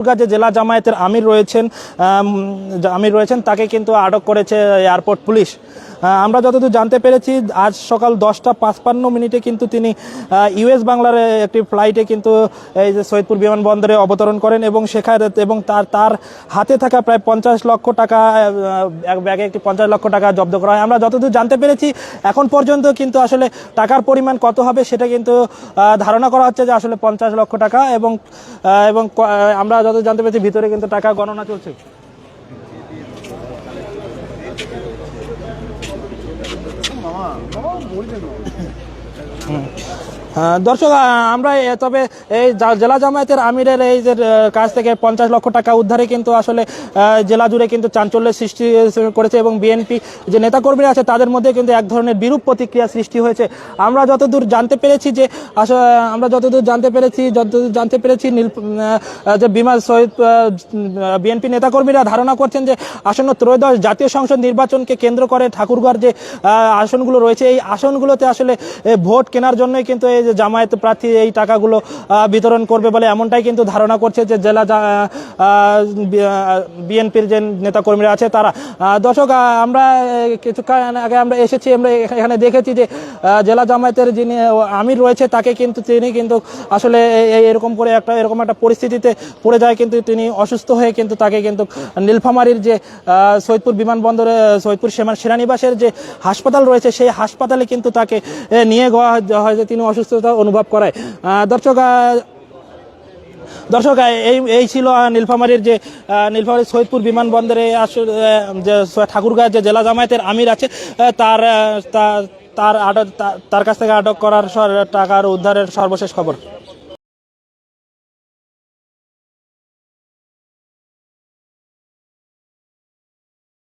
যে জেলা জামায়াতের আমির রয়েছেন আমির রয়েছেন তাকে কিন্তু আটক করেছে এয়ারপোর্ট পুলিশ। আমরা যতদূর জানতে পেরেছি আজ সকাল দশটা পাঁচপান্ন মিনিটে কিন্তু তিনি ইউএস বাংলার একটি ফ্লাইটে কিন্তু এই যে সৈয়দপুর বিমানবন্দরে অবতরণ করেন এবং সেখানে এবং তার তার হাতে থাকা প্রায় পঞ্চাশ লক্ষ টাকা ব্যাগে একটি পঞ্চাশ লক্ষ টাকা জব্দ করা হয়। আমরা যতদূর জানতে পেরেছি এখন পর্যন্ত কিন্তু আসলে টাকার পরিমাণ কত হবে সেটা কিন্তু ধারণা করা হচ্ছে যে আসলে পঞ্চাশ লক্ষ টাকা এবং এবং আহ, আমরা তো জানতে পেরেছি ভিতরে কিন্তু টাকা গণনা চলছে। দর্শক আমরা তবে এই জেলা জামায়াতের আমিরের এই যে কাছ থেকে পঞ্চাশ লক্ষ টাকা উদ্ধারে কিন্তু আসলে জেলা জুড়ে কিন্তু চাঞ্চল্যের সৃষ্টি করেছে এবং বিএনপি যে নেতাকর্মীরা আছে তাদের মধ্যে কিন্তু এক ধরনের বিরূপ প্রতিক্রিয়া সৃষ্টি হয়েছে। আমরা যতদূর জানতে পেরেছি যে আসলে আমরা যতদূর জানতে পেরেছি, যতদূর জানতে পেরেছি নীল যে বিমা শহীদ বিএনপি নেতাকর্মীরা ধারণা করছেন যে, আসন্ন ত্রয়োদশ জাতীয় সংসদ নির্বাচনকে কেন্দ্র করে ঠাকুরগাঁর যে আসনগুলো রয়েছে, এই আসনগুলোতে আসলে ভোট কেনার জন্যই কিন্তু এই যে জামায়াত প্রার্থী এই টাকাগুলো বিতরণ করবে বলে এমনটাই কিন্তু ধারণা করছে যে জেলা বিএনপির যে নেতাকর্মীরা আছে তারা। দর্শক আমরা কিছুক্ষণ আগে আমরা এসেছি, আমরা এখানে দেখেছি যে জেলা জামায়াতের যিনি আমির রয়েছে, তাকে কিন্তু তিনি কিন্তু আসলে এরকম করে একটা, এরকম একটা পরিস্থিতিতে পড়ে যায়, কিন্তু তিনি অসুস্থ হয়ে কিন্তু তাকে কিন্তু নীলফামারীর যে সৈয়দপুর বিমানবন্দরে, সৈয়দপুর সেনা, সেনানিবাসের যে হাসপাতাল রয়েছে, সেই হাসপাতালে কিন্তু তাকে নিয়ে যাওয়া হয় যে তিনি অসুস্থতা অনুভব করায়। দর্শক দর্শক এই এই ছিল নীলফামারির যে নীলফামারির সৈয়দপুর বিমানবন্দরে যে ঠাকুরগাঁ যে জেলা জামায়াতের আমির আছে তার তার আটক তার কাছ থেকে আটক করার টাকার উদ্ধারের সর্বশেষ খবর।